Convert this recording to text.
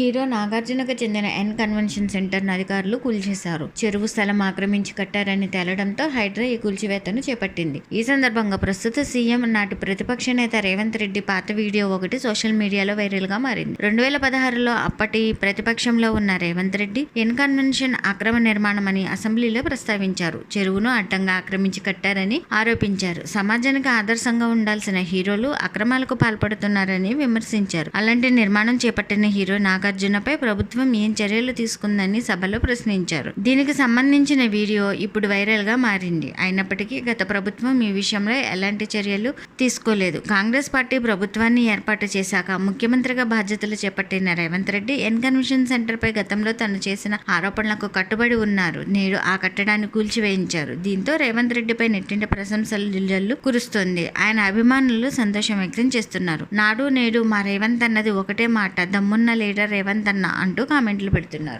Hero నాగార్జునకు చెందిన ఎన్ convention centre అధికారులు కూల్చేశారు. చెరువు స్థలం ఆక్రమించి కట్టారని తేలడంతో హైడ్రా ఈ కూల్చివేతను చేపట్టింది. ఈ సందర్భంగా ప్రస్తుత సీఎం నాటి ప్రతిపక్ష నేత రేవంత్ రెడ్డి పాత వీడియో ఒకటి సోషల్ మీడియాలో వైరల్గా మారింది. రెండు వేల పదహారులో అప్పటి ప్రతిపక్షంలో ఉన్న రేవంత్ రెడ్డి ఎన్ కన్వెన్షన్ అక్రమ నిర్మాణమని అసెంబ్లీలో ప్రస్తావించారు. చెరువును అడ్డంగా ఆక్రమించి కట్టారని ఆరోపించారు. సమాజానికి ఆదర్శంగా ఉండాల్సిన హీరోలు అక్రమాలకు పాల్పడుతున్నారని విమర్శించారు. అలాంటి నిర్మాణం చేపట్టిన హీరో నాగార్జునపై ప్రభుత్వం ఏం చర్యలు తీసుకుందని సభలో ప్రశ్నించారు. దీనికి సంబంధించిన వీడియో ఇప్పుడు వైరల్గా మారింది. అయినప్పటికీ గత ప్రభుత్వం ఈ విషయంలో ఎలాంటి చర్యలు తీసుకోలేదు. కాంగ్రెస్ పార్టీ ప్రభుత్వాన్ని ఏర్పాటు చేశాక ముఖ్యమంత్రిగా బాధ్యతలు చేపట్టిన Revanth Reddy N convention centre పై గతంలో తను చేసిన ఆరోపణలకు కట్టుబడి ఉన్నారు. నేడు ఆ కట్టడాన్ని కూల్చివేయించారు. దీంతో రేవంత్ రెడ్డిపై నెట్టింట ప్రశంసలు జల్లు కురుస్తోంది. ఆయన అభిమానులు సంతోషం వ్యక్తం చేస్తున్నారు. నాడు నేడు మా రేవంత్ అన్నది ఒకటే మాట. దమ్మున్న లీడర్ రేవంత్ అన్న అంటూ కామెంట్లు పెడుతున్నారు.